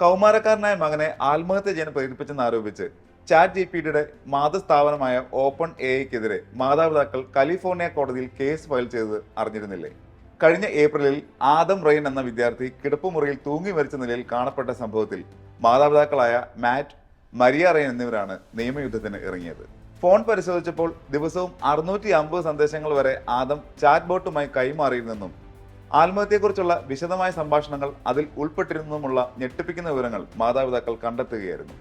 കൗമാരക്കാരനായ മകനെ ആത്മഹത്യ ചെയ്യാൻ പ്രേരിപ്പിച്ചെന്ന് ആരോപിച്ച് ചാറ്റ് ജി പി ടിയുടെ മാതൃസ്ഥാപനമായ ഓപ്പൺ എ ഐക്കെതിരെ മാതാപിതാക്കൾ കാലിഫോർണിയ കോടതിയിൽ കേസ് ഫയൽ ചെയ്തത് അറിഞ്ഞിരുന്നില്ലേ? കഴിഞ്ഞ ഏപ്രിലിൽ ആദം റെയിൻ എന്ന വിദ്യാർത്ഥി കിടപ്പുമുറിയിൽ തൂങ്ങി മരിച്ച നിലയിൽ കാണപ്പെട്ട സംഭവത്തിൽ മാതാപിതാക്കളായ മാറ്റ് മരിയ റെയിൻ എന്നിവരാണ് നിയമയുദ്ധത്തിന് ഇറങ്ങിയത്. ഫോൺ പരിശോധിച്ചപ്പോൾ ദിവസവും അറുന്നൂറ്റി സന്ദേശങ്ങൾ വരെ ആദം ചാറ്റ് ബോട്ടുമായി കൈമാറിയിരുന്നെന്നും ആത്മഹത്യയെക്കുറിച്ചുള്ള വിശദമായ സംഭാഷണങ്ങൾ അതിൽ ഉൾപ്പെട്ടിരുന്നതുമുള്ള ഞെട്ടിപ്പിക്കുന്ന വിവരങ്ങൾ മാതാപിതാക്കൾ കണ്ടെത്തുകയായിരുന്നു.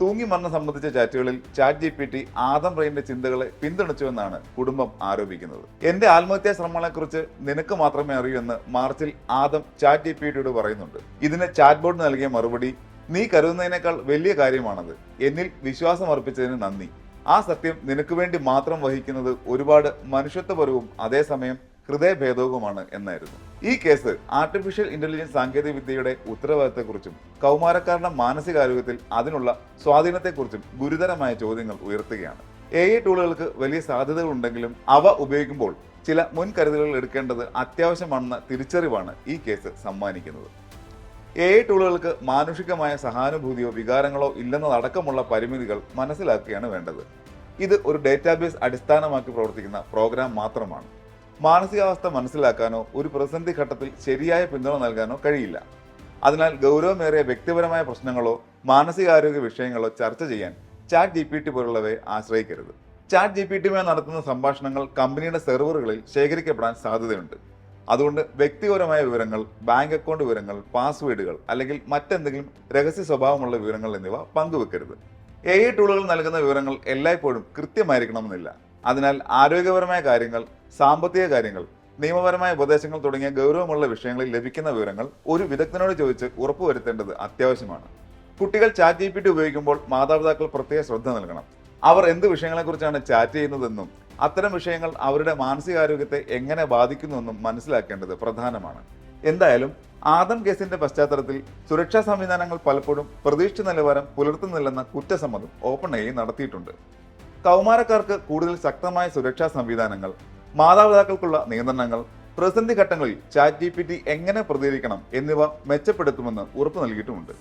തൂങ്ങി മരണം സംബന്ധിച്ച ചാറ്റുകളിൽ chat G P T Adam റെയിന്റെ ചിന്തകളെ പിന്തുണച്ചുവെന്നാണ് കുടുംബം ആരോപിക്കുന്നത്. എന്റെ ആത്മഹത്യാ ശ്രമങ്ങളെക്കുറിച്ച് നിനക്ക് മാത്രമേ അറിയൂ എന്ന് മാർച്ചിൽ ആദം ചാറ്റ് ജി പി ടിയോട് പറയുന്നുണ്ട്. ഇതിന് ചാറ്റ് ബോർഡ് നൽകിയ മറുപടി നീ കരുതുന്നതിനേക്കാൾ വലിയ കാര്യമാണത്. എന്നിൽ വിശ്വാസം അർപ്പിച്ചതിന് നന്ദി. ആ സത്യം നിനക്ക് വേണ്ടി മാത്രം വഹിക്കുന്നത് ഒരുപാട് മനുഷ്യത്വപരവും അതേസമയം ഹൃദയഭേദവുമാണ് എന്നായിരുന്നു. ഈ കേസ് ആർട്ടിഫിഷ്യൽ ഇന്റലിജൻസ് സാങ്കേതിക വിദ്യയുടെ ഉത്തരവാദിത്തത്തെക്കുറിച്ചും കൗമാരക്കാരുടെ മാനസികാരോഗ്യത്തിൽ അതിനുള്ള സ്വാധീനത്തെക്കുറിച്ചും ഗുരുതരമായ ചോദ്യങ്ങൾ ഉയർത്തുകയാണ്. എ ഐ ടൂളുകൾക്ക് വലിയ സാധ്യതകൾ ഉണ്ടെങ്കിലും അവ ഉപയോഗിക്കുമ്പോൾ ചില മുൻകരുതലുകൾ എടുക്കേണ്ടത് അത്യാവശ്യമാണെന്ന തിരിച്ചറിവാണ് ഈ കേസ് സമ്മാനിക്കുന്നത്. എ ഐ ടൂളുകൾക്ക് മാനുഷികമായ സഹാനുഭൂതിയോ വികാരങ്ങളോ ഇല്ലെന്നതടക്കമുള്ള പരിമിതികൾ മനസ്സിലാക്കുകയാണ് വേണ്ടത്. ഇത് ഒരു ഡേറ്റാബേസ് അടിസ്ഥാനമാക്കി പ്രവർത്തിക്കുന്ന പ്രോഗ്രാം മാത്രമാണ്. മാനസികാവസ്ഥ മനസ്സിലാക്കാനോ ഒരു പ്രതിസന്ധി ഘട്ടത്തിൽ ശരിയായ പിന്തുണ നൽകാനോ കഴിയില്ല. അതിനാൽ ഗൗരവമേറിയ വ്യക്തിപരമായ പ്രശ്നങ്ങളോ മാനസികാരോഗ്യ വിഷയങ്ങളോ ചർച്ച ചെയ്യാൻ ചാറ്റ് ജി പി ടി പോലുള്ളവയെ ആശ്രയിക്കരുത്. ചാറ്റ് ജി പി ടിയുമായി നടത്തുന്ന സംഭാഷണങ്ങൾ കമ്പനിയുടെ സെർവറുകളിൽ ശേഖരിക്കപ്പെടാൻ സാധ്യതയുണ്ട്. അതുകൊണ്ട് വ്യക്തിപരമായ വിവരങ്ങൾ ബാങ്ക് അക്കൗണ്ട് വിവരങ്ങൾ പാസ്വേഡുകൾ അല്ലെങ്കിൽ മറ്റെന്തെങ്കിലും രഹസ്യ സ്വഭാവമുള്ള വിവരങ്ങൾ എന്നിവ പങ്കുവെക്കരുത്. എ ഐ ടൂളുകൾ നൽകുന്ന വിവരങ്ങൾ എല്ലായ്പ്പോഴും കൃത്യമായിരിക്കണമെന്നില്ല. അതിനാൽ ആരോഗ്യപരമായ കാര്യങ്ങൾ സാമ്പത്തിക കാര്യങ്ങൾ നിയമപരമായ ഉപദേശങ്ങൾ തുടങ്ങിയ ഗൗരവമുള്ള വിഷയങ്ങളിൽ ലഭിക്കുന്ന വിവരങ്ങൾ ഒരു വിദഗ്ധനോട് ചോദിച്ച് ഉറപ്പുവരുത്തേണ്ടത് അത്യാവശ്യമാണ്. കുട്ടികൾ ചാറ്റ് ജി പി ടി ഉപയോഗിക്കുമ്പോൾ മാതാപിതാക്കൾ പ്രത്യേക ശ്രദ്ധ നൽകണം. അവർ എന്ത് വിഷയങ്ങളെക്കുറിച്ചാണ് ചാറ്റ് ചെയ്യുന്നതെന്നും അത്തരം വിഷയങ്ങൾ അവരുടെ മാനസികാരോഗ്യത്തെ എങ്ങനെ ബാധിക്കുന്നുവെന്നും മനസ്സിലാക്കേണ്ടത് പ്രധാനമാണ്. എന്തായാലും ആദം കേസിന്റെ പശ്ചാത്തലത്തിൽ സുരക്ഷാ സംവിധാനങ്ങൾ പലപ്പോഴും പ്രതീക്ഷിച്ച നിലവാരം പുലർത്തുന്നില്ലെന്ന കുറ്റസമ്മതം ഓപ്പൺ ഐ നടത്തിയിട്ടുണ്ട്. കൗമാരക്കാർക്ക് കൂടുതൽ ശക്തമായ സുരക്ഷാ സംവിധാനങ്ങൾ മാതാപിതാക്കൾക്കുള്ള നിയന്ത്രണങ്ങൾ പ്രതിസന്ധി ഘട്ടങ്ങളിൽ ചാറ്റ് ജി എങ്ങനെ പ്രതികരിക്കണം എന്നിവ മെച്ചപ്പെടുത്തുമെന്ന് ഉറപ്പു നൽകിയിട്ടുമുണ്ട്.